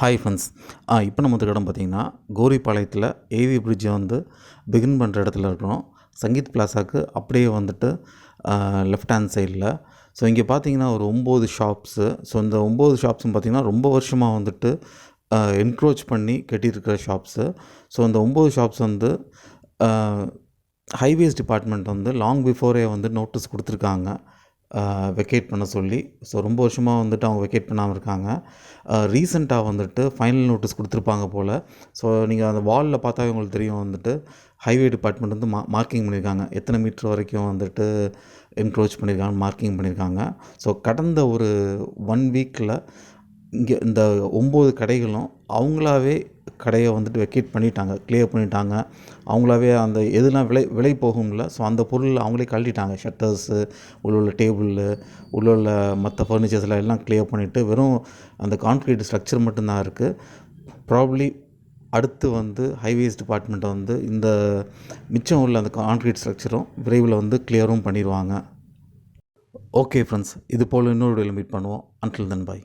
Hi friends ஆ இப்போ நம்ம இடம் பார்த்தீங்கன்னா கோரிப்பாளையத்தில் ஏவி பிரிட்ஜை வந்து பிகின் பண்ணுற இடத்துல இருக்கிறோம். சங்கீத் பிளாசாக்கு அப்படியே வந்துட்டு லெஃப்ட் ஹேண்ட் சைடில் ஸோ இங்கே பார்த்தீங்கன்னா ஒரு ஒம்பது ஷாப்ஸு ஸோ இந்த ஒம்பது ஷாப்ஸும் பார்த்தீங்கன்னா ரொம்ப வருஷமாக வந்துட்டு என்க்ரோச் பண்ணி கட்டியிருக்கிற ஷாப்ஸு ஸோ இந்த ஒம்பது ஷாப்ஸ் வந்து ஹைவேஸ் டிபார்ட்மெண்ட் வந்து லாங் பிஃபோரே வந்து நோட்டீஸ் கொடுத்துருக்காங்க. வெக்கேட் பண்ண சொல்லி. ஸோ ரொம்ப வருஷமாக வந்துட்டு அவங்க வெக்கேட் பண்ணாமல் இருக்காங்க. ரீசெண்டாக வந்துட்டு ஃபைனல் நோட்டீஸ் கொடுத்துருப்பாங்க போல். ஸோ நீங்கள் அந்த வாலில் பார்த்தா உங்களுக்கு தெரியும் வந்துட்டு. ஹைவே டிபார்ட்மெண்ட் வந்து மா மார்க்கிங் பண்ணியிருக்காங்க எத்தனை மீட்ரு வரைக்கும் வந்துட்டு என்க்ரோச் பண்ணியிருக்காங்க மார்க்கிங் பண்ணியிருக்காங்க ஸோ கடந்த ஒரு ஒன் வீக்கில் இங்கே இந்த ஒம்பது கடைகளும் அவங்களாவே கடையை வந்துட்டு வெக்கேட் பண்ணிட்டாங்க கிளியர் பண்ணிட்டாங்க. அவங்களாவே அந்த எதுலாம் விலை விலை போகும்ல ஸோ அந்த பொருள் அவங்களே கழட்டிட்டாங்க. ஷட்டர்ஸு உள்ள உள்ள டேபிள் உள்ள உள்ள மற்ற ஃபர்னிச்சர்ஸ்லாம் எல்லாம் கிளியர் பண்ணிவிட்டு வெறும் அந்த கான்க்ரீட் ஸ்ட்ரக்சர் மட்டும்தான் இருக்குது ப்ராப்ளி அடுத்து வந்து ஹைவேஸ் டிபார்ட்மெண்ட்டை வந்து இந்த மிச்சம் உள்ள அந்த கான்க்ரீட் ஸ்ட்ரக்சரும் விரைவில் வந்து கிளியரும் பண்ணிடுவாங்க. ஓகே ஃப்ரெண்ட்ஸ் இது போல் இன்னொரு மீட் பண்ணுவோம். அன்டில் தன் பாய்